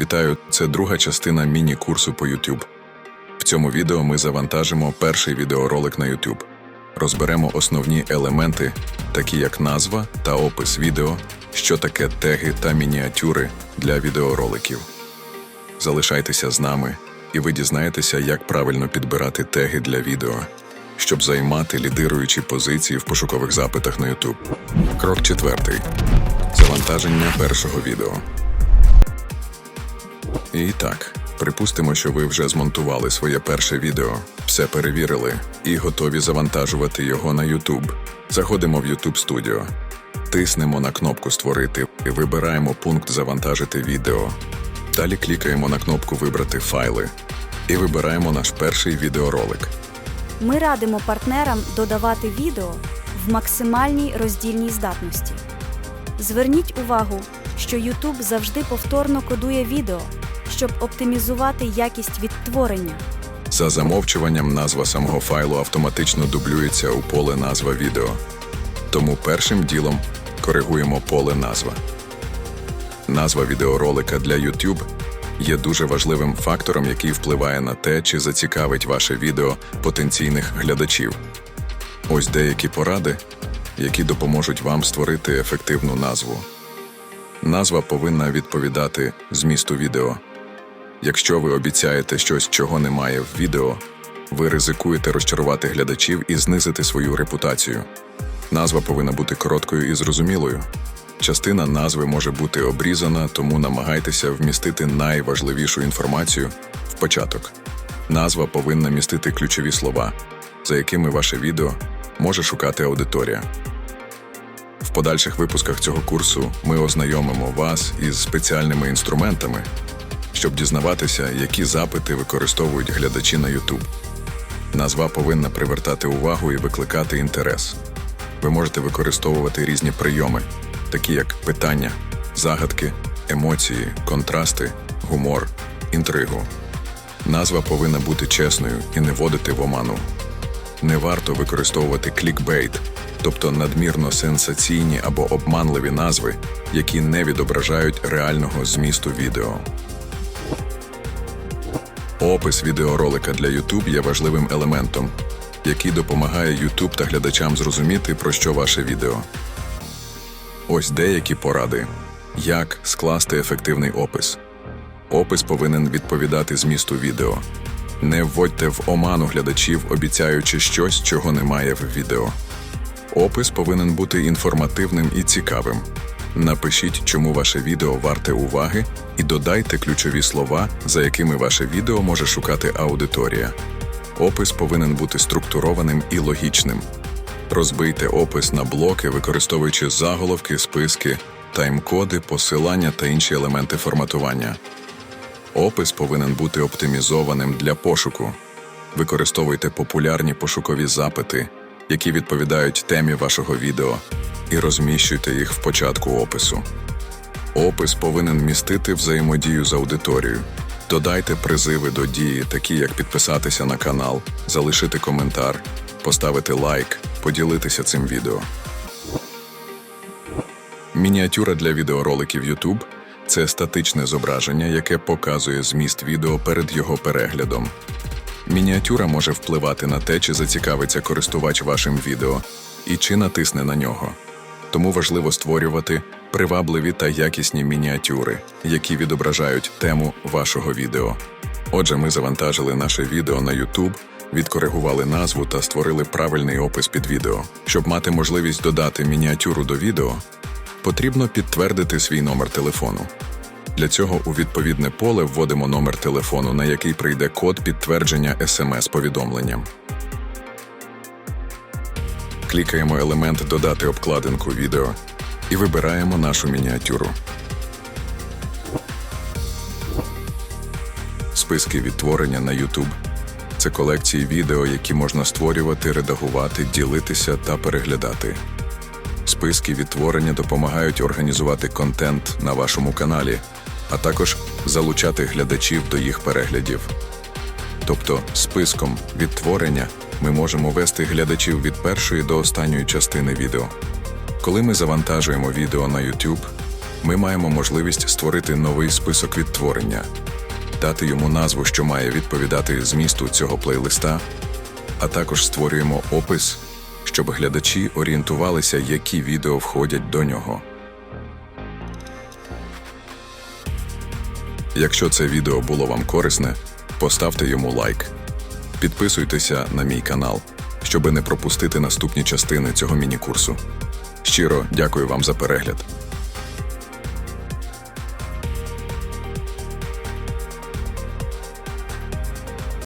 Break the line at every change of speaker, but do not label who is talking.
Вітаю! Це друга частина міні-курсу по YouTube. В цьому відео ми завантажимо перший відеоролик на YouTube. Розберемо основні елементи, такі як назва та опис відео, що таке теги та мініатюри для відеороликів. Залишайтеся з нами, і ви дізнаєтеся, як правильно підбирати теги для відео, щоб займати лідируючі позиції в пошукових запитах на YouTube. Крок четвертий. Завантаження першого відео. І так, припустимо, що ви вже змонтували своє перше відео, все перевірили і готові завантажувати його на YouTube. Заходимо в YouTube Studio, тиснемо на кнопку Створити і вибираємо пункт Завантажити відео. Далі клікаємо на кнопку Вибрати файли і вибираємо наш перший відеоролик.
Ми радимо партнерам додавати відео в максимальній роздільній здатності. Зверніть увагу, що YouTube завжди повторно кодує відео, щоб оптимізувати якість відтворення.
За замовчуванням назва самого файлу автоматично дублюється у поле назва відео. Тому першим ділом коригуємо поле назва. Назва відеоролика для YouTube є дуже важливим фактором, який впливає на те, чи зацікавить ваше відео потенційних глядачів. Ось деякі поради, які допоможуть вам створити ефективну назву. Назва повинна відповідати змісту відео. Якщо ви обіцяєте щось, чого немає в відео, ви ризикуєте розчарувати глядачів і знизити свою репутацію. Назва повинна бути короткою і зрозумілою. Частина назви може бути обрізана, тому намагайтеся вмістити найважливішу інформацію в початок. Назва повинна містити ключові слова, за якими ваше відео може шукати аудиторія. В подальших випусках цього курсу ми ознайомимо вас із спеціальними інструментами, щоб дізнаватися, які запити використовують глядачі на YouTube. Назва повинна привертати увагу і викликати інтерес. Ви можете використовувати різні прийоми, такі як питання, загадки, емоції, контрасти, гумор, інтригу. Назва повинна бути чесною і не вводити в оману. Не варто використовувати клікбейт, тобто надмірно сенсаційні або обманливі назви, які не відображають реального змісту відео. Опис відеоролика для YouTube є важливим елементом, який допомагає YouTube та глядачам зрозуміти, про що ваше відео. Ось деякі поради. Як скласти ефективний опис. Опис повинен відповідати змісту відео. Не вводьте в оману глядачів, обіцяючи щось, чого немає в відео. Опис повинен бути інформативним і цікавим. Напишіть, чому ваше відео варте уваги, і додайте ключові слова, за якими ваше відео може шукати аудиторія. Опис повинен бути структурованим і логічним. Розбийте опис на блоки, використовуючи заголовки, списки, тайм-коди, посилання та інші елементи форматування. Опис повинен бути оптимізованим для пошуку. Використовуйте популярні пошукові запити, які відповідають темі вашого відео, і розміщуйте їх в початку опису. Опис повинен містити взаємодію з аудиторією. Додайте призиви до дії, такі як підписатися на канал, залишити коментар, поставити лайк, поділитися цим відео. Мініатюра для відеороликів YouTube – це статичне зображення, яке показує зміст відео перед його переглядом. Мініатюра може впливати на те, чи зацікавиться користувач вашим відео і чи натисне на нього. Тому важливо створювати привабливі та якісні мініатюри, які відображають тему вашого відео. Отже, ми завантажили наше відео на YouTube, відкоригували назву та створили правильний опис під відео. Щоб мати можливість додати мініатюру до відео, потрібно підтвердити свій номер телефону. Для цього у відповідне поле вводимо номер телефону, на який прийде код підтвердження смс-повідомленням. Клікаємо елемент Додати обкладинку відео і вибираємо нашу мініатюру. Списки відтворення на YouTube – це колекції відео, які можна створювати, редагувати, ділитися та переглядати. Списки відтворення допомагають організувати контент на вашому каналі, а також залучати глядачів до їх переглядів. Тобто, списком відтворення ми можемо вести глядачів від першої до останньої частини відео. Коли ми завантажуємо відео на YouTube, ми маємо можливість створити новий список відтворення, дати йому назву, що має відповідати змісту цього плейлиста, а також створюємо опис, щоб глядачі орієнтувалися, які відео входять до нього. Якщо це відео було вам корисне, поставте йому лайк. Підписуйтеся на мій канал, щоби не пропустити наступні частини цього міні-курсу. Щиро дякую вам за перегляд.